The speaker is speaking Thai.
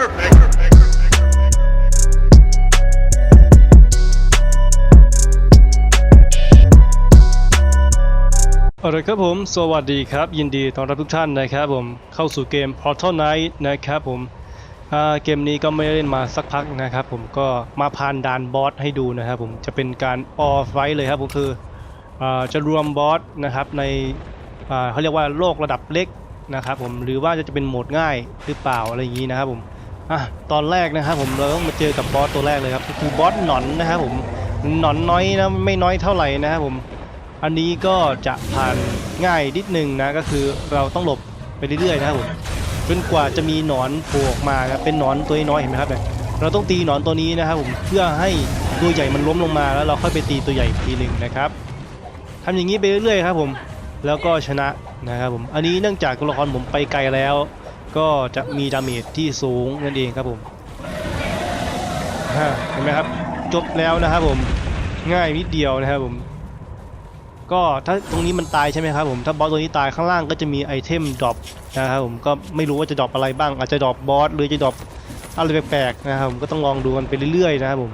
Perfect. เอาละครับผม สวัสดีครับ ยินดีต้อนรับทุกท่านนะครับผม เข้าสู่เกม Portal Knight นะครับผมเกมนี้ก็ไม่ได้เล่นมาสักพักนะครับผมก็มาผ่านด่านบอสให้ดูนะครับผมจะเป็นการออฟไฟเลยครับผมคืออจะรวมบอสนะครับในเขาเรียกว่าโลกระดับเล็กนะครับผมหรือว่าจะเป็นโหมดง่ายหรือเปล่าอะไรอย่างนี้นะครับผม อะตอนแรกนะครับผมเราต้องมาเจอกับบอสตัวแรกเลยครับก็คือบอสหนอนนะครับผมหนอนน้อยนะไม่น้อยเท่าไหร่นะครับผมอันนี้ก็จะผ่านง่ายนิดนึงนะก็คือเราต้องหลบไปเรื่อยๆนะครับผมจนกว่าจะมีหนอนโผล่ออกมาครับเป็นหนอนตัวน้อยเห็นไหมครับเนี่ยเราต้องตีหนอนตัวนี้นะครับผมเพื่อให้ตัวใหญ่มันล้มลงมาแล้วเราค่อยไปตีตัวใหญ่อีกทีหนึ่งนะครับทำอย่างนี้ไปเรื่อยๆครับผมแล้วก็ชนะนะครับผมอันนี้เนื่องจากตัวละครผมไปไกลแล้ว ก็จะมีดาเมจที่สูงนั่นเองครับผมเห็นไหมครับจบแล้วนะครับผมง่ายนิดเดียวนะครับผมก็ถ้าตรงนี้มันตายใช่ไหมครับผมถ้าบอสตัวนี้ตายข้างล่างก็จะมีไอเทมดรอปนะครับผมก็ไม่รู้ว่าจะดรอปอะไรบ้างอาจจะดรอปบอสหรือจะดรอปอะไรแปลกๆนะครับผมก็ต้องลองดูกันไปเรื่อยๆนะครับผม